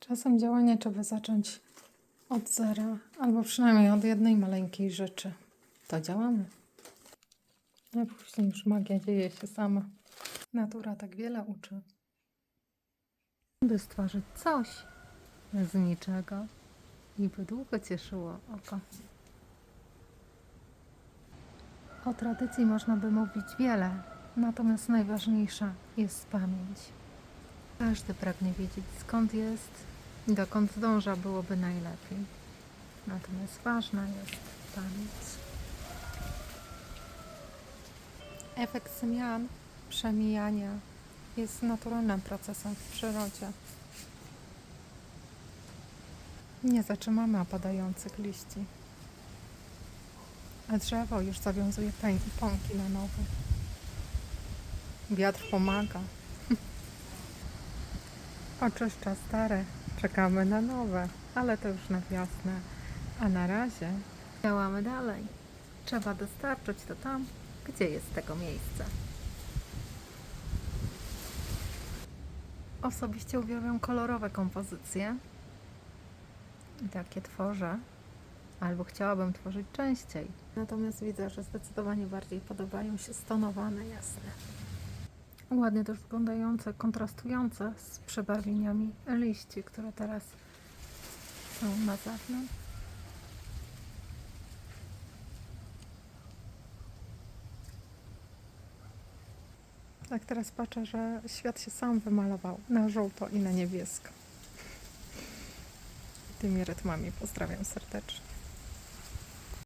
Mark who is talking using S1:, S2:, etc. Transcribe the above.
S1: Czasem działanie trzeba zacząć od zera, albo przynajmniej od jednej maleńkiej rzeczy. To działamy. A później już magia dzieje się sama. Natura tak wiele uczy. By stworzyć coś z niczego i by długo cieszyło oko. O tradycji można by mówić wiele, natomiast najważniejsza jest pamięć. Każdy pragnie wiedzieć skąd jest i dokąd dąża byłoby najlepiej. Natomiast ważna jest pamięć. Efekt zmian, przemijania jest naturalnym procesem w przyrodzie. Nie zatrzymamy opadających liści, a drzewo już zawiązuje pęki, pąki na nowo. Wiatr pomaga. Oczyszcza stare, czekamy na nowe, ale to już na wiosnę. A na razie działamy dalej. Trzeba dostarczyć to tam, gdzie jest tego miejsce. Osobiście uwielbiam kolorowe kompozycje. I takie tworzę, albo chciałabym tworzyć częściej. Natomiast widzę, że zdecydowanie bardziej podobają się stonowane, jasne. Ładnie też wyglądające, kontrastujące z przebarwieniami liści, które teraz są na zewnątrz. Tak teraz patrzę, że świat się sam wymalował na żółto i na niebiesko. Tymi rytmami pozdrawiam serdecznie.